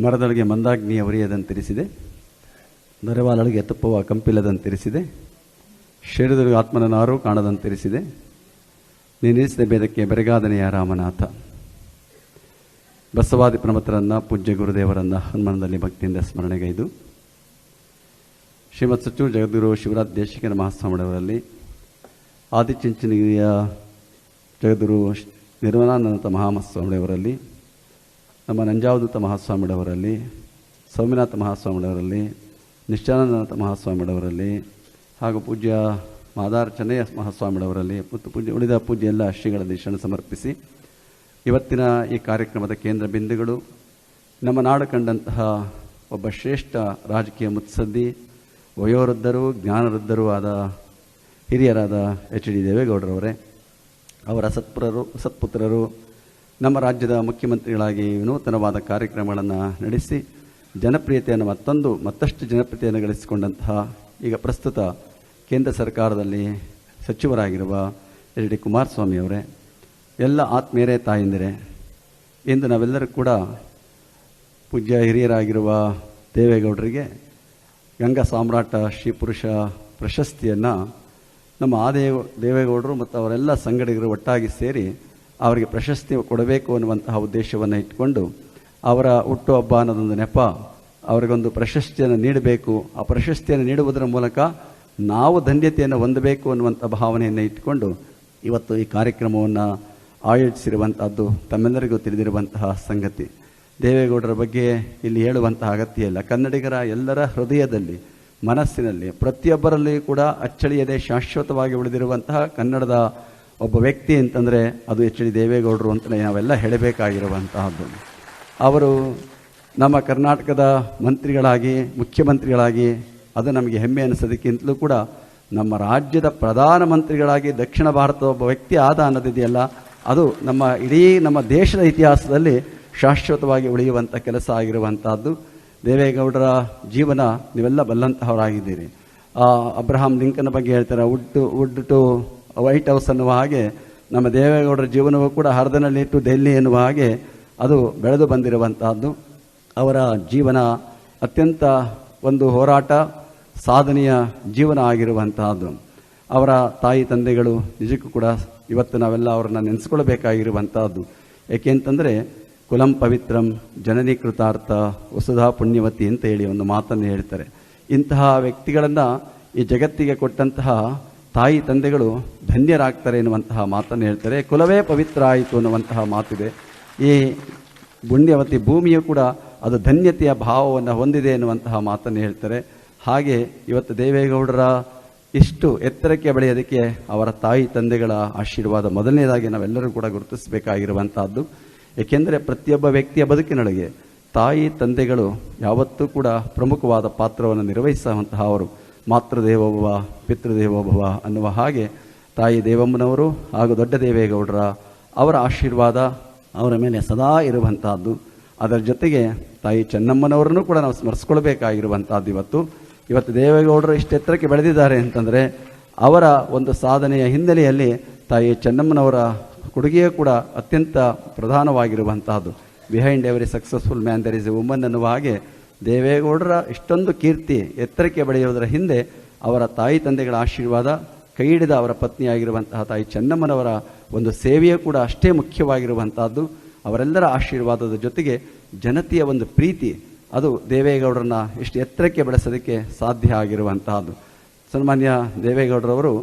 ಮರದೊಳಗೆ ಮಂದಾಗ್ನಿಯ ಉರಿಯದಂತಿರಿಸಿದೆ ನರವಾಲೊಳಗೆ ಎತ್ತಪ್ಪುವ ಕಂಪಿಲ್ಲದಂತಿರಿಸಿದೆ ಶರೀರದೊಳಗೆ ಆತ್ಮನ ನಾರು ಕಾಣದಂತಿರಿಸಿದೆ ನೀನಿಸಿದ ಭೇದಕ್ಕೆ ಬೆರಗಾದನೆಯ ರಾಮನಾಥ. ಬಸವಾದಿ ಪ್ರಮತರನ್ನ ಪೂಜ್ಯ ಗುರುದೇವರನ್ನ ಹನುಮಾನದಲ್ಲಿ ಭಕ್ತಿಯಿಂದ ಸ್ಮರಣೆಗೈದು. ಶ್ರೀಮತ್ ಸಚಿವ ಜಗದ್ಗುರು ಶಿವರಾಜ್ ದೇಶಿಕನ ಮಹಾಸ್ವಾಮಿಯವರಲ್ಲಿ ಆದಿಚುಂಚನಗಿರಿಯ ಜಗದ್ಗುರು ನಿರ್ಮಲಾನಂದ ಮಹಾಸ್ವಾಮಿಯವರಲ್ಲಿ ನಮ್ಮ ನಂಜಾವಧೂತ ಮಹಾಸ್ವಾಮಿಡವರಲ್ಲಿ ಸೌಮ್ಯನಾಥ ಮಹಾಸ್ವಾಮಿಯವರಲ್ಲಿ ನಿಶ್ಚಾನಂದನಾಥ ಮಹಾಸ್ವಾಮಿಡವರಲ್ಲಿ ಹಾಗೂ ಪೂಜ್ಯ ಮಾದಾರ ಚೆನ್ನಯ್ಯ ಮಹಾಸ್ವಾಮಿಯವರಲ್ಲಿ ಮತ್ತು ಪೂಜ್ಯ ಉಳಿದ ಪೂಜ್ಯ ಎಲ್ಲ ಶ್ರೀಗಳಲ್ಲಿ ಶರಣ ಸಮರ್ಪಿಸಿ, ಇವತ್ತಿನ ಈ ಕಾರ್ಯಕ್ರಮದ ಕೇಂದ್ರ ಬಿಂದುಗಳು, ನಮ್ಮ ನಾಡು ಕಂಡಂತಹ ಒಬ್ಬ ಶ್ರೇಷ್ಠ ರಾಜಕೀಯ ಮುತ್ಸದ್ದಿ, ವಯೋವೃದ್ಧರು, ಜ್ಞಾನವೃದ್ಧರೂ ಆದ ಹಿರಿಯರಾದ ಎಚ್ ಡಿ ದೇವೇಗೌಡರವರೇ, ಅವರ ಸತ್ಪುರರು, ಸತ್ಪುತ್ರರು ನಮ್ಮ ರಾಜ್ಯದ ಮುಖ್ಯಮಂತ್ರಿಗಳಾಗಿ ವಿನೂತನವಾದ ಕಾರ್ಯಕ್ರಮಗಳನ್ನು ನಡೆಸಿ ಜನಪ್ರಿಯತೆಯನ್ನು ಮತ್ತೊಂದು, ಮತ್ತಷ್ಟು ಜನಪ್ರಿಯತೆಯನ್ನು ಗಳಿಸಿಕೊಂಡಂತಹ ಈಗ ಪ್ರಸ್ತುತ ಕೇಂದ್ರ ಸರ್ಕಾರದಲ್ಲಿ ಸಚಿವರಾಗಿರುವ ಎಲ್ ಡಿ ಕುಮಾರಸ್ವಾಮಿ ಅವರೇ, ಎಲ್ಲ ಆತ್ಮೀಯರೇ, ತಾಯಂದಿರೇ, ಇಂದು ನಾವೆಲ್ಲರೂ ಕೂಡ ಪೂಜ್ಯ ಹಿರಿಯರಾಗಿರುವ ದೇವೇಗೌಡರಿಗೆ ಗಂಗಾ ಸಾಮ್ರಾಟ ಶ್ರೀ ಪುರುಷ ಪ್ರಶಸ್ತಿಯನ್ನು ನಮ್ಮ ಆದೇವ ದೇವೇಗೌಡರು ಮತ್ತು ಅವರೆಲ್ಲ ಸಂಗಡಿಗರು ಒಟ್ಟಾಗಿ ಸೇರಿ ಅವರಿಗೆ ಪ್ರಶಸ್ತಿ ಕೊಡಬೇಕು ಅನ್ನುವಂತಹ ಉದ್ದೇಶವನ್ನು ಇಟ್ಟುಕೊಂಡು ಅವರ ಹುಟ್ಟುಹಬ್ಬ ಅನ್ನೋದೊಂದು ನೆಪ, ಅವರಿಗೊಂದು ಪ್ರಶಸ್ತಿಯನ್ನು ನೀಡಬೇಕು. ಆ ಪ್ರಶಸ್ತಿಯನ್ನು ನೀಡುವುದರ ಮೂಲಕ ನಾವು ಧನ್ಯತೆಯನ್ನು ಹೊಂದಬೇಕು ಅನ್ನುವಂಥ ಭಾವನೆಯನ್ನು ಇಟ್ಟುಕೊಂಡು ಇವತ್ತು ಈ ಕಾರ್ಯಕ್ರಮವನ್ನು ಆಯೋಜಿಸಿರುವಂಥದ್ದು ತಮ್ಮೆಲ್ಲರಿಗೂ ತಿಳಿದಿರುವಂತಹ ಸಂಗತಿ. ದೇವೇಗೌಡರ ಬಗ್ಗೆ ಇಲ್ಲಿ ಹೇಳುವಂತಹ ಅಗತ್ಯ ಇಲ್ಲ. ಕನ್ನಡಿಗರ ಎಲ್ಲರ ಹೃದಯದಲ್ಲಿ, ಮನಸ್ಸಿನಲ್ಲಿ ಪ್ರತಿಯೊಬ್ಬರಲ್ಲಿಯೂ ಕೂಡ ಅಚ್ಚಳಿಯದೆ ಶಾಶ್ವತವಾಗಿ ಉಳಿದಿರುವಂತಹ ಕನ್ನಡದ ಒಬ್ಬ ವ್ಯಕ್ತಿ ಅಂತಂದರೆ ಅದು ಎಚ್ ಡಿ ದೇವೇಗೌಡರು ಅಂತಲೇ ನಾವೆಲ್ಲ ಹೇಳಬೇಕಾಗಿರುವಂತಹದ್ದು. ಅವರು ನಮ್ಮ ಕರ್ನಾಟಕದ ಮಂತ್ರಿಗಳಾಗಿ, ಮುಖ್ಯಮಂತ್ರಿಗಳಾಗಿ, ಅದು ನಮಗೆ ಹೆಮ್ಮೆ ಅನಿಸೋದಕ್ಕಿಂತಲೂ ಕೂಡ ನಮ್ಮ ರಾಜ್ಯದ ಪ್ರಧಾನಮಂತ್ರಿಗಳಾಗಿ ದಕ್ಷಿಣ ಭಾರತದ ಒಬ್ಬ ವ್ಯಕ್ತಿ ಆದ ಅನ್ನೋದಿದೆಯಲ್ಲ, ಅದು ನಮ್ಮ ಇಡೀ ನಮ್ಮ ದೇಶದ ಇತಿಹಾಸದಲ್ಲಿ ಶಾಶ್ವತವಾಗಿ ಉಳಿಯುವಂಥ ಕೆಲಸ ಆಗಿರುವಂಥದ್ದು ದೇವೇಗೌಡರ ಜೀವನ ನೀವೆಲ್ಲ ಬಲ್ಲಂತಹವರಾಗಿದ್ದೀರಿ. ಅಬ್ರಹಾಂ ಲಿಂಕನ್ ಬಗ್ಗೆ ಹೇಳ್ತಾರೆ wood wood to White House ಅನ್ನುವ ಹಾಗೆ ನಮ್ಮ ದೇವೇಗೌಡರ ಜೀವನವೂ ಕೂಡ ಹರದನಲ್ಲಿಟ್ಟು ದೆಹಲಿ ಎನ್ನುವ ಹಾಗೆ ಅದು ಬೆಳೆದು ಬಂದಿರುವಂತಹದ್ದು. ಅವರ ಜೀವನ ಅತ್ಯಂತ ಒಂದು ಹೋರಾಟ, ಸಾಧನೆಯ ಜೀವನ ಆಗಿರುವಂತಹದ್ದು. ಅವರ ತಾಯಿ, ತಂದೆಗಳು ನಿಜಕ್ಕೂ ಕೂಡ ಇವತ್ತು ನಾವೆಲ್ಲ ಅವರನ್ನ ನೆನೆಸ್ಕೊಳ್ಬೇಕಾಗಿರುವಂತಹದ್ದು. ಏಕೆಂತಂದರೆ ಕುಲಂ ಪವಿತ್ರಂ ಜನನಿ ಕೃತಾರ್ಥ ವಸುಧಾ ಪುಣ್ಯವತಿ ಅಂತ ಹೇಳಿ ಒಂದು ಮಾತನ್ನು ಹೇಳ್ತಾರೆ. ಇಂತಹ ವ್ಯಕ್ತಿಗಳನ್ನು ಈ ಜಗತ್ತಿಗೆ ಕೊಟ್ಟಂತಹ ತಾಯಿ ತಂದೆಗಳು ಧನ್ಯರಾಗ್ತಾರೆ ಎನ್ನುವಂತಹ ಮಾತನ್ನು ಹೇಳ್ತಾರೆ. ಕುಲವೇ ಪವಿತ್ರ ಆಯಿತು ಅನ್ನುವಂತಹ ಮಾತಿದೆ. ಈ ಪುಣ್ಯವತಿ ಭೂಮಿಯು ಕೂಡ ಅದು ಧನ್ಯತೆಯ ಭಾವವನ್ನು ಹೊಂದಿದೆ ಎನ್ನುವಂತಹ ಮಾತನ್ನು ಹೇಳ್ತಾರೆ. ಹಾಗೆ ಇವತ್ತು ದೇವೇಗೌಡರ ಇಷ್ಟು ಎತ್ತರಕ್ಕೆ ಬೆಳೆಯೋದಕ್ಕೆ ಅವರ ತಾಯಿ ತಂದೆಗಳ ಆಶೀರ್ವಾದ ಮೊದಲನೇದಾಗಿ ನಾವೆಲ್ಲರೂ ಕೂಡ ಗುರುತಿಸಬೇಕಾಗಿರುವಂತಹದ್ದು. ಏಕೆಂದರೆ ಪ್ರತಿಯೊಬ್ಬ ವ್ಯಕ್ತಿಯ ಬದುಕಿನೊಳಗೆ ತಾಯಿ ತಂದೆಗಳು ಯಾವತ್ತೂ ಕೂಡ ಪ್ರಮುಖವಾದ ಪಾತ್ರವನ್ನು ನಿರ್ವಹಿಸುವಂತಹ ಅವರು ಮಾತೃದೇವೋಭವ, ಪಿತೃದೇವೋಭವ ಅನ್ನುವ ಹಾಗೆ ತಾಯಿ ದೇವಮ್ಮನವರು ಹಾಗೂ ದೊಡ್ಡ ದೇವೇಗೌಡರ ಅವರ ಆಶೀರ್ವಾದ ಅವರ ಮೇಲೆ ಸದಾ ಇರುವಂತಹದ್ದು. ಅದರ ಜೊತೆಗೆ ತಾಯಿ ಚೆನ್ನಮ್ಮನವರನ್ನು ಕೂಡ ನಾವು ಸ್ಮರಿಸ್ಕೊಳ್ಬೇಕಾಗಿರುವಂಥದ್ದು ಇವತ್ತು. ಇವತ್ತು ದೇವೇಗೌಡರು ಇಷ್ಟೆತ್ತರಕ್ಕೆ ಬೆಳೆದಿದ್ದಾರೆ ಅಂತಂದರೆ ಅವರ ಒಂದು ಸಾಧನೆಯ ಹಿನ್ನೆಲೆಯಲ್ಲಿ ತಾಯಿ ಚೆನ್ನಮ್ಮನವರ ಕೊಡುಗೆಯೂ ಕೂಡ ಅತ್ಯಂತ ಪ್ರಧಾನವಾಗಿರುವಂತಹದ್ದು. Behind every successful man there is a woman ಅನ್ನುವ ಹಾಗೆ ದೇವೇಗೌಡರ ಇಷ್ಟೊಂದು ಕೀರ್ತಿ ಎತ್ತರಕ್ಕೆ ಬೆಳೆಯುವುದರ ಹಿಂದೆ ಅವರ ತಾಯಿ ತಂದೆಗಳ ಆಶೀರ್ವಾದ ಕೈ ಹಿಡಿದ ಅವರ ಪತ್ನಿಯಾಗಿರುವಂತಹ ತಾಯಿ ಚೆನ್ನಮ್ಮನವರ ಒಂದು ಸೇವೆಯೂ ಕೂಡ ಅಷ್ಟೇ ಮುಖ್ಯವಾಗಿರುವಂಥದ್ದು ಅವರೆಲ್ಲರ ಆಶೀರ್ವಾದದ ಜೊತೆಗೆ ಜನತೆಯ ಒಂದು ಪ್ರೀತಿ, ಅದು ದೇವೇಗೌಡರನ್ನ ಇಷ್ಟು ಎತ್ತರಕ್ಕೆ ಬೆಳೆಸೋದಕ್ಕೆ ಸಾಧ್ಯ ಆಗಿರುವಂತಹದ್ದು. ಸನ್ಮಾನ್ಯ ದೇವೇಗೌಡರವರು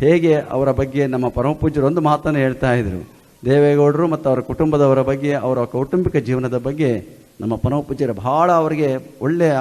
ಹೇಗೆ ಅವರ ಬಗ್ಗೆ ನಮ್ಮ ಪರಮಪೂಜ್ಯರು ಒಂದು ಮಾತನ್ನು ಹೇಳ್ತಾ ಇದ್ರು. ದೇವೇಗೌಡರು ಮತ್ತು ಅವರ ಕುಟುಂಬದವರ ಬಗ್ಗೆ, ಅವರ ಕೌಟುಂಬಿಕ ಜೀವನದ ಬಗ್ಗೆ ನಮ್ಮ ಪನೋಪಚಾರ ಬಹಳ ಅವರಿಗೆ ಒಳ್ಳೆಯ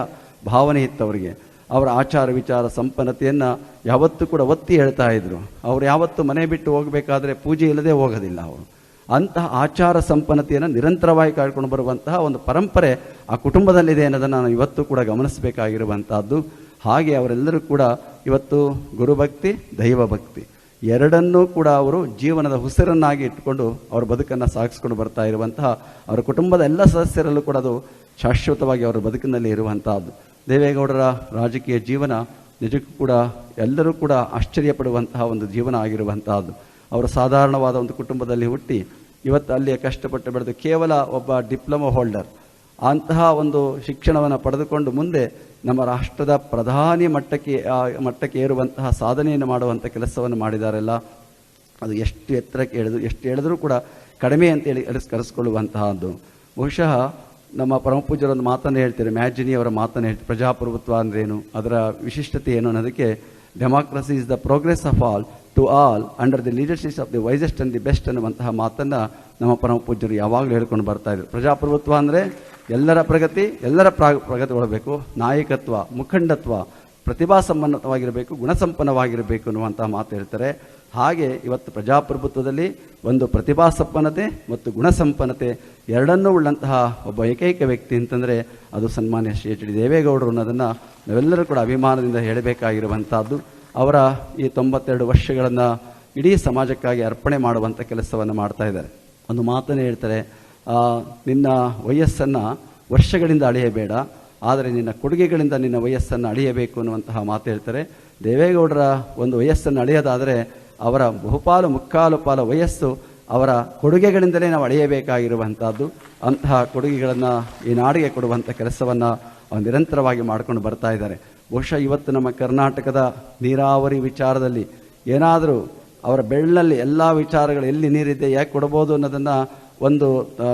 ಭಾವನೆ ಇತ್ತು ಅವರಿಗೆ. ಅವರ ಆಚಾರ ವಿಚಾರ ಸಂಪನ್ನತೆಯನ್ನು ಯಾವತ್ತೂ ಕೂಡ ಒತ್ತಿ ಹೇಳ್ತಾ ಇದ್ರು. ಅವರು ಯಾವತ್ತೂ ಮನೆ ಬಿಟ್ಟು ಹೋಗಬೇಕಾದ್ರೆ ಪೂಜೆ ಇಲ್ಲದೆ ಹೋಗೋದಿಲ್ಲ ಅವರು. ಅಂತಹ ಆಚಾರ ಸಂಪನ್ನತೆಯನ್ನು ನಿರಂತರವಾಗಿ ಕಾಯ್ಕೊಂಡು ಬರುವಂತಹ ಒಂದು ಪರಂಪರೆ ಆ ಕುಟುಂಬದಲ್ಲಿದೆ ಅನ್ನೋದನ್ನು ನಾನು ಇವತ್ತು ಕೂಡ ಗಮನಿಸಬೇಕಾಗಿರುವಂತಹದ್ದು. ಹಾಗೆ ಅವರೆಲ್ಲರೂ ಕೂಡ ಇವತ್ತು ಗುರುಭಕ್ತಿ, ದೈವಭಕ್ತಿ. ಎರಡನ್ನೂ ಕೂಡ ಅವರು ಜೀವನದ ಉಸಿರನ್ನಾಗಿ ಇಟ್ಟುಕೊಂಡು ಅವರ ಬದುಕನ್ನು ಸಾಗಿಸ್ಕೊಂಡು ಬರ್ತಾ ಇರುವಂತಹ ಅವರ ಕುಟುಂಬದ ಎಲ್ಲ ಸದಸ್ಯರಲ್ಲೂ ಕೂಡ ಅದು ಶಾಶ್ವತವಾಗಿ ಅವರ ಬದುಕಿನಲ್ಲಿ ಇರುವಂತಹದ್ದು. ದೇವೇಗೌಡರ ರಾಜಕೀಯ ಜೀವನ ನಿಜಕ್ಕೂ ಕೂಡ ಎಲ್ಲರೂ ಕೂಡ ಆಶ್ಚರ್ಯಪಡುವಂತಹ ಒಂದು ಜೀವನ ಆಗಿರುವಂತಹದ್ದು. ಅವರು ಸಾಧಾರಣವಾದ ಒಂದು ಕುಟುಂಬದಲ್ಲಿ ಹುಟ್ಟಿ ಇವತ್ತು ಅಲ್ಲಿ ಕಷ್ಟಪಟ್ಟು ಬೆಳೆದು ಕೇವಲ ಒಬ್ಬ ಡಿಪ್ಲೊಮಾ ಹೋಲ್ಡರ್ ಅಂತಹ ಒಂದು ಶಿಕ್ಷಣವನ್ನು ಪಡೆದುಕೊಂಡು ಮುಂದೆ ನಮ್ಮ ರಾಷ್ಟ್ರದ ಪ್ರಧಾನಿ ಮಟ್ಟಕ್ಕೆ ಮಟ್ಟಕ್ಕೆ ಏರುವಂತಹ ಸಾಧನೆಯನ್ನು ಮಾಡುವಂಥ ಕೆಲಸವನ್ನು ಮಾಡಿದಾರಲ್ಲ. ಅದು ಎಷ್ಟು ಎತ್ತರಕ್ಕೆ ಎಳೆದು, ಎಷ್ಟು ಎಳೆದರೂ ಕೂಡ ಕಡಿಮೆ ಅಂತೇಳಿ ಅನಿಸ್ ಕರೆಸ್ಕೊಳ್ಳುವಂತಹದ್ದು. ಬಹುಶಃ ನಮ್ಮ ಪರಮಪೂಜರ ಒಂದು ಮಾತನ್ನು ಹೇಳ್ತಾರೆ ಮ್ಯಾಜಿನಿ ಅವರ ಮಾತನ್ನು ಹೇಳ್ತಾರೆ ಪ್ರಜಾಪ್ರಭುತ್ವ ಅಂದ್ರೇನು, ಅದರ ವಿಶಿಷ್ಟತೆ ಏನು ಅನ್ನೋದಕ್ಕೆ democracy is the progress of all to all under the leadership of the wisest and the best ಅನ್ನುವಂತಹ ಮಾತನ್ನು ನಮ್ಮ ಪರಮಪೂಜ್ಯರು ಯಾವಾಗಲೂ ಹೇಳ್ಕೊಂಡು ಬರ್ತಾ ಇದ್ರು. ಪ್ರಜಾಪ್ರಭುತ್ವ ಅಂದರೆ ಎಲ್ಲರ ಪ್ರಗತಿ, ಎಲ್ಲರ ಪ್ರಾ, ಪ್ರಗತಿ ಒಳಬೇಕು. ನಾಯಕತ್ವ, ಮುಖಂಡತ್ವ, ಪ್ರತಿಭಾ ಸಂಪನ್ನವಾಗಿರಬೇಕು ಗುಣಸಂಪನ್ನವಾಗಿರಬೇಕು ಅನ್ನುವಂತಹ ಮಾತು ಹೇಳ್ತಾರೆ. ಹಾಗೆ ಇವತ್ತು ಪ್ರಜಾಪ್ರಭುತ್ವದಲ್ಲಿ ಒಂದು ಪ್ರತಿಭಾ ಸಂಪನ್ನತೆ ಮತ್ತು ಗುಣಸಂಪನ್ನತೆ ಎರಡನ್ನೂ ಉಳ್ಳಂತಹ ಒಬ್ಬ ಏಕೈಕ ವ್ಯಕ್ತಿ ಅಂತಂದರೆ ಅದು ಸನ್ಮಾನ್ಯ ಶ್ರೀ ಎಚ್ ಡಿ ದೇವೇಗೌಡರು ಅನ್ನೋದನ್ನು ನಾವೆಲ್ಲರೂ ಕೂಡ ಅಭಿಮಾನದಿಂದ ಹೇಳಬೇಕಾಗಿರುವಂಥದ್ದು ಅವರ ಈ ತೊಂಬತ್ತೆರಡು ವರ್ಷಗಳನ್ನು ಇಡೀ ಸಮಾಜಕ್ಕಾಗಿ ಅರ್ಪಣೆ ಮಾಡುವಂಥ ಕೆಲಸವನ್ನು ಮಾಡ್ತಾ ಇದ್ದಾರೆ. ಒಂದು ಮಾತನ್ನು ಹೇಳ್ತಾರೆ ನಿನ್ನ ವಯಸ್ಸನ್ನು ವರ್ಷಗಳಿಂದ ಅಳೆಯಬೇಡ, ಆದರೆ ನಿನ್ನ ಕೊಡುಗೆಗಳಿಂದ ನಿನ್ನ ವಯಸ್ಸನ್ನು ಅಳೆಯಬೇಕು ಅನ್ನುವಂತಹ ಮಾತು ಹೇಳ್ತಾರೆ. ದೇವೇಗೌಡರ ಒಂದು ವಯಸ್ಸನ್ನು ಅಳೆಯೋದಾದರೆ ಅವರ ಬಹುಪಾಲು ಮುಕ್ಕಾಲು ಪಾಲು ವಯಸ್ಸು ಅವರ ಕೊಡುಗೆಗಳಿಂದಲೇ ನಾವು ಅಳೆಯಬೇಕಾಗಿರುವಂಥದ್ದು. ಅಂತಹ ಕೊಡುಗೆಗಳನ್ನು ಈ ನಾಡಿಗೆ ಕೊಡುವಂಥ ಕೆಲಸವನ್ನು ಅವರು ನಿರಂತರವಾಗಿ ಮಾಡ್ಕೊಂಡು ಬರ್ತಾ ಇದ್ದಾರೆ. ಬಹುಶಃ ಇವತ್ತು ನಮ್ಮ ಕರ್ನಾಟಕದ ನೀರಾವರಿ ವಿಚಾರದಲ್ಲಿ ಏನಾದರೂ ಅವರ ಬೆಳ್ಳಲ್ಲಿ ಎಲ್ಲ ವಿಚಾರಗಳು ಎಲ್ಲಿ ನೀರಿದೆ, ಯಾಕೆ ಕೊಡ್ಬೋದು ಅನ್ನೋದನ್ನು ಒಂದು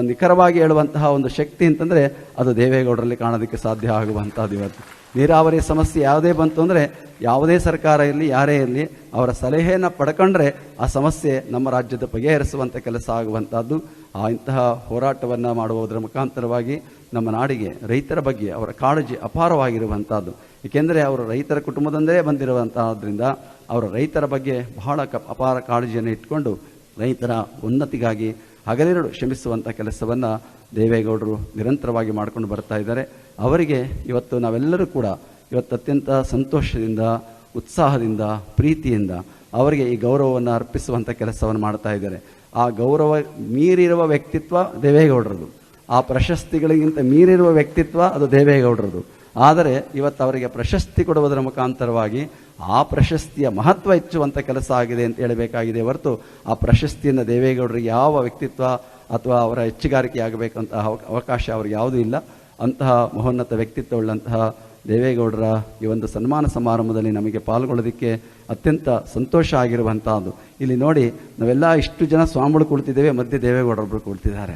ನಿಖರವಾಗಿ ಹೇಳುವಂತಹ ಒಂದು ಶಕ್ತಿ ಅಂತಂದರೆ ಅದು ದೇವೇಗೌಡರಲ್ಲಿ ಕಾಣೋದಕ್ಕೆ ಸಾಧ್ಯ ಆಗುವಂಥದ್ದು ಇವತ್ತು. ನೀರಾವರಿ ಸಮಸ್ಯೆ ಯಾವುದೇ ಬಂತು ಅಂದರೆ ಯಾವುದೇ ಸರ್ಕಾರ ಇರಲಿ, ಯಾರೇ ಇರಲಿ, ಅವರ ಸಲಹೆಯನ್ನು ಪಡ್ಕೊಂಡ್ರೆ ಆ ಸಮಸ್ಯೆ ನಮ್ಮ ರಾಜ್ಯದ ಬಗೆಹರಿಸುವಂಥ ಕೆಲಸ ಆಗುವಂಥದ್ದು. ಆ ಇಂತಹ ಹೋರಾಟವನ್ನು ಮಾಡುವುದರ ಮುಖಾಂತರವಾಗಿ ನಮ್ಮ ನಾಡಿಗೆ ರೈತರ ಬಗ್ಗೆ ಅವರ ಕಾಳಜಿ ಅಪಾರವಾಗಿರುವಂಥದ್ದು. ಏಕೆಂದರೆ ಅವರು ರೈತರ ಕುಟುಂಬದಂದರೆ ಬಂದಿರುವಂತಹದ್ರಿಂದ ಅವರ ರೈತರ ಬಗ್ಗೆ ಬಹಳ ಅಪಾರ ಕಾಳಜಿಯನ್ನು ಇಟ್ಕೊಂಡು ರೈತರ ಉನ್ನತಿಗಾಗಿ ಹಗಲಿರುಳು ಶ್ರಮಿಸುವಂಥ ಕೆಲಸವನ್ನು ದೇವೇಗೌಡರು ನಿರಂತರವಾಗಿ ಮಾಡ್ಕೊಂಡು ಬರ್ತಾ ಇದ್ದಾರೆ. ಅವರಿಗೆ ಇವತ್ತು ನಾವೆಲ್ಲರೂ ಕೂಡ ಇವತ್ತು ಅತ್ಯಂತ ಸಂತೋಷದಿಂದ, ಉತ್ಸಾಹದಿಂದ, ಪ್ರೀತಿಯಿಂದ ಅವರಿಗೆ ಈ ಗೌರವವನ್ನು ಅರ್ಪಿಸುವಂಥ ಕೆಲಸವನ್ನು ಮಾಡ್ತಾ ಇದ್ದಾರೆ. ಆ ಗೌರವ ಮೀರಿರುವ ವ್ಯಕ್ತಿತ್ವ ದೇವೇಗೌಡರದು. ಆ ಪ್ರಶಸ್ತಿಗಳಿಗಿಂತ ಮೀರಿರುವ ವ್ಯಕ್ತಿತ್ವ ಅದು ದೇವೇಗೌಡರದು. ಆದರೆ ಇವತ್ತು ಅವರಿಗೆ ಪ್ರಶಸ್ತಿ ಕೊಡುವುದರ ಮುಖಾಂತರವಾಗಿ ಆ ಪ್ರಶಸ್ತಿಯ ಮಹತ್ವ ಹೆಚ್ಚುವಂಥ ಕೆಲಸ ಆಗಿದೆ ಅಂತ ಹೇಳಬೇಕಾಗಿದೆ ಹೊರತು ಆ ಪ್ರಶಸ್ತಿಯನ್ನು ದೇವೇಗೌಡರಿಗೆ ಯಾವ ವ್ಯಕ್ತಿತ್ವ ಅಥವಾ ಅವರ ಹೆಚ್ಚುಗಾರಿಕೆ ಆಗಬೇಕಂತಹ ಅವಕಾಶ ಅವ್ರಿಗೆ ಯಾವುದೂ ಇಲ್ಲ. ಅಂತಹ ಮಹೋನ್ನತ ವ್ಯಕ್ತಿತ್ವವುಳ್ಳಂತಹ ದೇವೇಗೌಡರ ಈ ಒಂದು ಸನ್ಮಾನ ಸಮಾರಂಭದಲ್ಲಿ ನಮಗೆ ಪಾಲ್ಗೊಳ್ಳೋದಕ್ಕೆ ಅತ್ಯಂತ ಸಂತೋಷ ಆಗಿರುವಂಥದ್ದು ಇಲ್ಲಿ ನೋಡಿ, ನಾವೆಲ್ಲ ಇಷ್ಟು ಜನ ಸ್ವಾಮಿಗಳು ಕುಳಿತಿದ್ದೇವೆ ಮಧ್ಯೆ ದೇವೇಗೌಡರೊಬ್ಬರು ಕುಳಿತಿದ್ದಾರೆ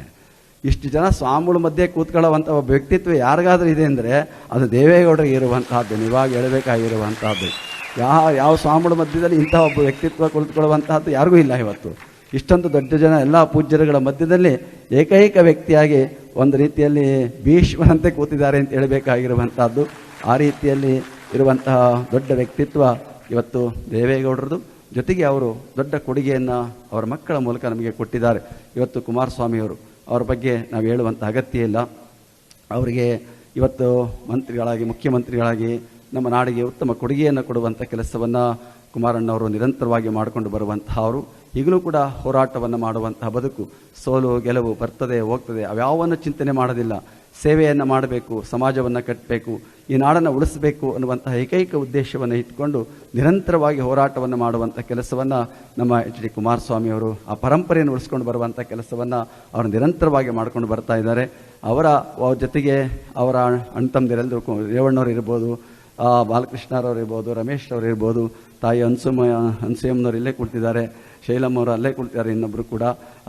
ಇಷ್ಟು ಜನ ಸ್ವಾಮಿಗಳ ಮಧ್ಯೆ ಕೂತ್ಕೊಳ್ಳುವಂಥ ವ್ಯಕ್ತಿತ್ವ ಯಾರಿಗಾದರೂ ಇದೆ ಅಂದರೆ ಅದು ದೇವೇಗೌಡರಿಗೆ ಇರುವಂತಹದ್ದು. ನಿವಾಗ ಹೇಳಬೇಕಾಗಿರುವಂತಹದ್ದು. ಯಾವ ಯಾವ ಸ್ವಾಮಿಗಳ ಮಧ್ಯದಲ್ಲಿ ಇಂಥ ಒಬ್ಬ ವ್ಯಕ್ತಿತ್ವ ಕುಳಿತುಕೊಳ್ಳುವಂತಹದ್ದು ಯಾರಿಗೂ ಇಲ್ಲ ಇವತ್ತು. ಇಷ್ಟೊಂದು ದೊಡ್ಡ ಜನ ಎಲ್ಲ ಪೂಜ್ಯರುಗಳ ಮಧ್ಯದಲ್ಲಿ ಏಕೈಕ ವ್ಯಕ್ತಿಯಾಗಿ ಒಂದು ರೀತಿಯಲ್ಲಿ ಭೀಷ್ಮರಂತೆ ಕೂತಿದ್ದಾರೆ ಅಂತ ಹೇಳಬೇಕಾಗಿರುವಂಥದ್ದು ಆ ರೀತಿಯಲ್ಲಿ ಇರುವಂತಹ ದೊಡ್ಡ ವ್ಯಕ್ತಿತ್ವ ಇವತ್ತು ದೇವೇಗೌಡರದು. ಜೊತೆಗೆ ಅವರು ದೊಡ್ಡ ಕೊಡುಗೆಯನ್ನು ಅವರ ಮಕ್ಕಳ ಮೂಲಕ ನಮಗೆ ಕೊಟ್ಟಿದ್ದಾರೆ. ಇವತ್ತು ಕುಮಾರಸ್ವಾಮಿಯವರು ಅವರ ಬಗ್ಗೆ ನಾವು ಹೇಳುವಂಥ ಅಗತ್ಯ ಇಲ್ಲ. ಅವರಿಗೆ ಇವತ್ತು ಮಂತ್ರಿಗಳಾಗಿ, ಮುಖ್ಯಮಂತ್ರಿಗಳಾಗಿ ನಮ್ಮ ನಾಡಿಗೆ ಉತ್ತಮ ಕೊಡುಗೆಯನ್ನು ಕೊಡುವಂಥ ಕೆಲಸವನ್ನು ಕುಮಾರಣ್ಣವರು ನಿರಂತರವಾಗಿ ಮಾಡಿಕೊಂಡು ಬರುವಂತಹ ಅವರು ಈಗಲೂ ಕೂಡ ಹೋರಾಟವನ್ನು ಮಾಡುವಂತಹ ಬದುಕು ಸೋಲು, ಗೆಲುವು ಬರ್ತದೆ, ಹೋಗ್ತದೆ ಅವ್ಯಾವನ್ನು ಚಿಂತನೆ ಮಾಡೋದಿಲ್ಲ. ಸೇವೆಯನ್ನು ಮಾಡಬೇಕು, ಸಮಾಜವನ್ನು ಕಟ್ಟಬೇಕು ಈ ನಾಡನ್ನು ಉಳಿಸಬೇಕು ಅನ್ನುವಂತಹ ಏಕೈಕ ಉದ್ದೇಶವನ್ನು ಇಟ್ಕೊಂಡು ನಿರಂತರವಾಗಿ ಹೋರಾಟವನ್ನು ಮಾಡುವಂಥ ಕೆಲಸವನ್ನು ನಮ್ಮ ಎಚ್ ಡಿ ಕುಮಾರಸ್ವಾಮಿಯವರು ಆ ಪರಂಪರೆಯನ್ನು ಉಳಿಸ್ಕೊಂಡು ಬರುವಂಥ ಕೆಲಸವನ್ನು ಅವರು ನಿರಂತರವಾಗಿ ಮಾಡ್ಕೊಂಡು ಬರ್ತಾ ಇದ್ದಾರೆ. ಅವರ ಜೊತೆಗೆ ಅವರ ಅಣ್ಣ ತಮ್ಮದಿರೆಲ್ಲರೂ ರೇವಣ್ಣವ್ರು ಇರ್ಬೋದು ಆ, ಬಾಲಕೃಷ್ಣರವ್ರು ಇರ್ಬೋದು ರಮೇಶ್ ಅವ್ರು ಇರ್ಬೋದು ತಾಯಿ ಹನ್ಸುಮ ಹನ್ಸೇಮ್ನವ್ರು ಇಲ್ಲೇ ಕುಳಿತಿದ್ದಾರೆ ಶೈಲಮ್ ಅವರು ಅಲ್ಲೇ ಕುಳಿತಿದ್ದಾರೆ ಇನ್ನೊಬ್ಬರು ಕೂಡ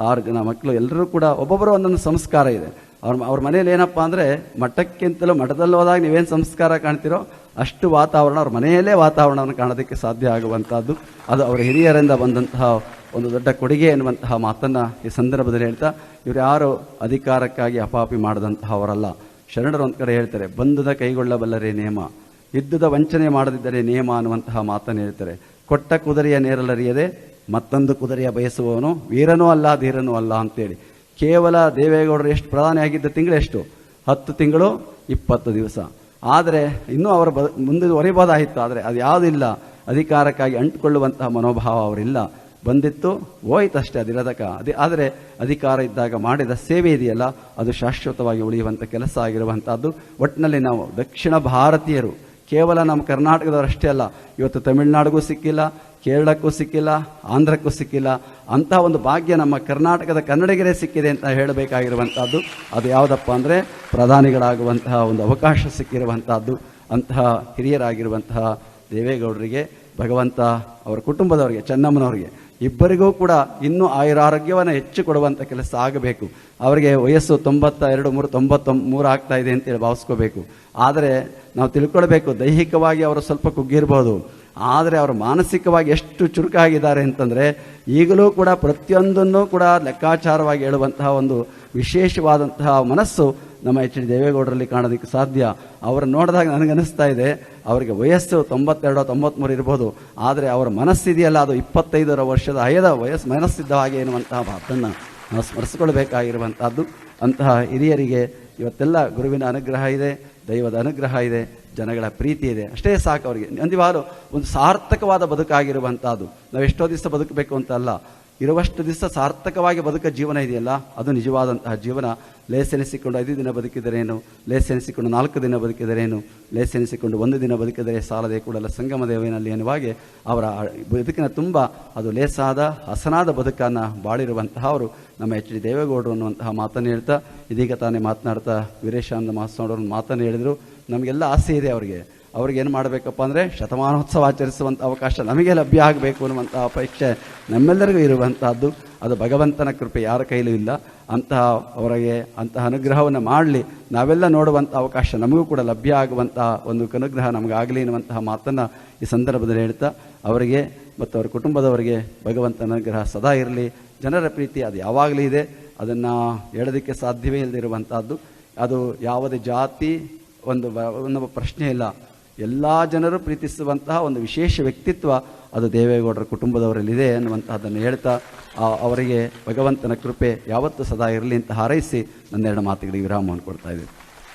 ಆರು ಜನ ಮಕ್ಕಳು ಎಲ್ಲರೂ ಕೂಡ ಒಬ್ಬೊಬ್ಬರು ಒಂದೊಂದು ಸಂಸ್ಕಾರ ಇದೆ. ಅವ್ರ ಅವ್ರ ಮನೇಲಿ ಏನಪ್ಪ ಅಂದರೆ ಮಠಕ್ಕಿಂತಲೂ ಮಠದಲ್ಲಿ ಹೋದಾಗ ನೀವೇನು ಸಂಸ್ಕಾರ ಕಾಣ್ತೀರೋ ಅಷ್ಟು ವಾತಾವರಣ ಅವ್ರ ಮನೆಯಲ್ಲೇ ವಾತಾವರಣವನ್ನು ಕಾಣೋದಕ್ಕೆ ಸಾಧ್ಯ ಆಗುವಂಥದ್ದು. ಅದು ಅವರ ಹಿರಿಯರಿಂದ ಬಂದಂತಹ ಒಂದು ದೊಡ್ಡ ಕೊಡುಗೆ ಎನ್ನುವಂತಹ ಮಾತನ್ನು ಈ ಸಂದರ್ಭದಲ್ಲಿ ಹೇಳ್ತಾ ಇವರು ಯಾರು ಅಧಿಕಾರಕ್ಕಾಗಿ ಅಪಾಪಿ ಮಾಡಿದಂತಹವರಲ್ಲ. ಶರಣರು ಒಂದು ಕಡೆ ಹೇಳ್ತಾರೆ ಬಂಧದ ಕೈಗೊಳ್ಳಬಲ್ಲರೇ ನೇಮ. ಯುದ್ಧದ ವಂಚನೆ ಮಾಡದಿದ್ದರೆ ನಿಯಮ ಅನ್ನುವಂತಹ ಮಾತನ್ನು ಹೇಳ್ತಾರೆ. ಕೊಟ್ಟ ಕುದುರೆಯ ನೇರಲರಿಯದೆ ಮತ್ತೊಂದು ಕುದುರೆಯ ಬಯಸುವವನು ವೀರನೂ ಅಲ್ಲ, ಧೀರನೂ ಅಲ್ಲ ಅಂತೇಳಿ. ಕೇವಲ ದೇವೇಗೌಡರು ಎಷ್ಟು ಪ್ರಧಾನಿಯಾಗಿದ್ದ ತಿಂಗಳು ಎಷ್ಟು? ಹತ್ತು ತಿಂಗಳು, ಇಪ್ಪತ್ತು ದಿವಸ. ಆದರೆ ಇನ್ನೂ ಅವರ ಬ ಮುಂದುವರಿಬೋದಾಯಿತು ಆದರೆ ಅದು ಯಾವುದಿಲ್ಲ ಅಧಿಕಾರಕ್ಕಾಗಿ ಅಂಟುಕೊಳ್ಳುವಂತಹ ಮನೋಭಾವ ಅವರಿಲ್ಲ. ಬಂದಿತ್ತು, ಹೋಯ್ತು ಅಷ್ಟೇ ಅದಿರೋದಕ್ಕ ಅದೇ, ಆದರೆ ಅಧಿಕಾರ ಇದ್ದಾಗ ಮಾಡಿದ ಸೇವೆ ಇದೆಯಲ್ಲ, ಅದು ಶಾಶ್ವತವಾಗಿ ಉಳಿಯುವಂಥ ಕೆಲಸ ಆಗಿರುವಂಥದ್ದು. ಒಟ್ಟಿನಲ್ಲಿ ನಾವು ದಕ್ಷಿಣ ಭಾರತೀಯರು ಕೇವಲ ನಮ್ಮ ಕರ್ನಾಟಕದವರಷ್ಟೇ ಅಲ್ಲ, ಇವತ್ತು ತಮಿಳುನಾಡಿಗೂ ಸಿಕ್ಕಿಲ್ಲ, ಕೇರಳಕ್ಕೂ ಸಿಕ್ಕಿಲ್ಲ, ಆಂಧ್ರಕ್ಕೂ ಸಿಕ್ಕಿಲ್ಲ ಅಂತಹ ಒಂದು ಭಾಗ್ಯ ನಮ್ಮ ಕರ್ನಾಟಕದ ಕನ್ನಡಿಗರೇ ಸಿಕ್ಕಿದೆ ಅಂತ ಹೇಳಬೇಕಾಗಿರುವಂಥದ್ದು. ಅದು ಯಾವುದಪ್ಪ ಅಂದರೆ ಪ್ರಧಾನಿಗಳಾಗುವಂತಹ ಒಂದು ಅವಕಾಶ ಸಿಕ್ಕಿರುವಂಥದ್ದು, ಅಂತಹ ಹಿರಿಯರಾಗಿರುವಂತಹ ದೇವೇಗೌಡರಿಗೆ, ಭಗವಂತ ಅವರ ಕುಟುಂಬದವರಿಗೆ, ಚೆನ್ನಮ್ಮನವರಿಗೆ. ಇಬ್ಬರಿಗೂ ಕೂಡ ಇನ್ನೂ ಆಯುರಾರೋಗ್ಯವನ್ನು ಹೆಚ್ಚು ಕೊಡುವಂಥ ಕೆಲಸ ಆಗಬೇಕು. ಅವರಿಗೆ ವಯಸ್ಸು ತೊಂಬತ್ತ ಎರಡು ಮೂರು, ತೊಂಬತ್ತ, ಮೂರು ಆಗ್ತಾ ಇದೆ ಅಂತೇಳಿ ಭಾವಿಸ್ಕೋಬೇಕು. ಆದರೆ ನಾವು ತಿಳ್ಕೊಳ್ಬೇಕು, ದೈಹಿಕವಾಗಿ ಅವರು ಸ್ವಲ್ಪ ಕುಗ್ಗಿರ್ಬೋದು. ಆದರೆ ಅವರು ಮಾನಸಿಕವಾಗಿ ಎಷ್ಟು ಚುರುಕಾಗಿದ್ದಾರೆ ಅಂತಂದರೆ ಈಗಲೂ ಕೂಡ ಪ್ರತಿಯೊಂದನ್ನು ಕೂಡ ಲೆಕ್ಕಾಚಾರವಾಗಿ ಹೇಳುವಂತಹ ಒಂದು ವಿಶೇಷವಾದಂತಹ ಮನಸ್ಸು ನಮ್ಮ ಎಚ್ ಡಿ ದೇವೇಗೌಡರಲ್ಲಿ ಕಾಣೋದಕ್ಕೆ ಸಾಧ್ಯ. ಅವರು ನೋಡಿದಾಗ ನನಗನ್ನಿಸ್ತಾ ಇದೆ. ಅವರಿಗೆ ವಯಸ್ಸು ತೊಂಬತ್ತೆರಡು, ತೊಂಬತ್ಮೂರು ಇರ್ಬೋದು. ಆದರೆ ಅವರ ಮನಸ್ಸಿದೆಯಲ್ಲ ಅದು ಇಪ್ಪತ್ತೈದರ ವರ್ಷದ ಹಯದ ವಯಸ್ಸು, ಮನಸ್ಸಿದ್ದ ಹಾಗೆ ಎನ್ನುವಂತಹ ಮಾತನ್ನು ನಾವು ಸ್ಮರಿಸಿಕೊಳ್ಬೇಕಾಗಿರುವಂತಹದ್ದು ಅಂತಹ ಹಿರಿಯರಿಗೆ ಇವತ್ತೆಲ್ಲ ಗುರುವಿನ ಅನುಗ್ರಹ ಇದೆ, ದೈವದ ಅನುಗ್ರಹ ಇದೆ, ಜನಗಳ ಪ್ರೀತಿ ಇದೆ. ಅಷ್ಟೇ ಸಾಕು ಅವರಿಗೆ. ಅಂದಿವಾರು ಒಂದು ಸಾರ್ಥಕವಾದ ಬದುಕಾಗಿರುವಂಥದ್ದು ನಾವು ಎಷ್ಟೋ ದಿವಸ ಬದುಕಬೇಕು ಅಂತ ಅಲ್ಲ ಇರುವಷ್ಟು ದಿವಸ ಸಾರ್ಥಕವಾಗಿ ಬದುಕ ಜೀವನ ಇದೆಯಲ್ಲ? ಅದು ನಿಜವಾದಂತಹ ಜೀವನ. ಲೇಸೆನಿಸಿಕೊಂಡು ಐದು ದಿನ ಬದುಕಿದರೇನು? ಲೇಸೆನಿಸಿಕೊಂಡು ನಾಲ್ಕು ದಿನ ಬದುಕಿದರೇನು? ಲೇಸೆನಿಸಿಕೊಂಡು ಒಂದು ದಿನ ಬದುಕಿದರೆ ಸಾಲದೆ ಕೂಡಲ ಸಂಗಮ ದೇವನಲ್ಲಿ ಎನ್ನುವಾಗೆ ಅವರ ಬದುಕಿನ ತುಂಬ ಅದು ಲೇಸಾದ, ಹಸನಾದ ಬದುಕನ್ನು ಬಾಳಿರುವಂತಹ ಅವರು ನಮ್ಮ ಎಚ್ ಡಿ ದೇವೇಗೌಡರು ಅನ್ನುವಂತಹ ಮಾತನ್ನು ಹೇಳ್ತಾ ಇದೀಗ ತಾನೇ ಮಾತನಾಡ್ತಾ ವೀರೇಶಾನಂದ ಮಹಾಸ್ವಾಮಿಯವರು ಮಾತನ್ನು ಹೇಳಿದರು. ನಮಗೆಲ್ಲ ಆಸೆ ಇದೆ ಅವರಿಗೆ. ಅವ್ರಿಗೆ ಏನು ಮಾಡಬೇಕಪ್ಪ ಅಂದರೆ ಶತಮಾನೋತ್ಸವ ಆಚರಿಸುವಂಥ ಅವಕಾಶ ನಮಗೆ ಲಭ್ಯ ಆಗಬೇಕು ಅನ್ನುವಂಥ ಅಪೇಕ್ಷೆ ನಮ್ಮೆಲ್ಲರಿಗೂ ಇರುವಂಥದ್ದು ಅದು ಭಗವಂತನ ಕೃಪೆ, ಯಾರ ಕೈಲೂ ಇಲ್ಲ. ಅಂತಹ ಅವರಿಗೆ ಅಂತಹ ಅನುಗ್ರಹವನ್ನು ಮಾಡಲಿ. ನಾವೆಲ್ಲ ನೋಡುವಂಥ ಅವಕಾಶ ನಮಗೂ ಕೂಡ ಲಭ್ಯ ಆಗುವಂತಹ ಒಂದು ಅನುಗ್ರಹ ನಮಗಾಗಲಿ ಎನ್ನುವಂತಹ ಮಾತನ್ನು ಈ ಸಂದರ್ಭದಲ್ಲಿ ಹೇಳ್ತಾ, ಅವರಿಗೆ ಮತ್ತು ಅವರ ಕುಟುಂಬದವರಿಗೆ ಭಗವಂತನ ಅನುಗ್ರಹ ಸದಾ ಇರಲಿ. ಜನರ ಪ್ರೀತಿ ಅದು ಯಾವಾಗಲೂ ಇದೆ. ಅದನ್ನು ಹೇಳೋದಕ್ಕೆ ಸಾಧ್ಯವೇ ಇಲ್ಲದಿರುವಂಥದ್ದು ಅದು ಯಾವುದೇ ಜಾತಿ ಒಂದು ಒಂದು ಪ್ರಶ್ನೆ ಇಲ್ಲ. ಎಲ್ಲ ಜನರು ಪ್ರೀತಿಸುವಂತಹ ಒಂದು ವಿಶೇಷ ವ್ಯಕ್ತಿತ್ವ ಅದು ದೇವೇಗೌಡರ ಕುಟುಂಬದವರಲ್ಲಿದೆ ಅನ್ನುವಂತಹದ್ದನ್ನು ಹೇಳ್ತಾ ಅವರಿಗೆ ಭಗವಂತನ ಕೃಪೆ ಯಾವತ್ತೂ ಸದಾ ಇರಲಿ ಅಂತ ಹಾರೈಸಿ ನನ್ನೆರಡು ಮಾತುಗಳಿಗೆ ವಿರಾಮವನ್ನು ಕೊಡ್ತಾ ಇದ್ದೀನಿ.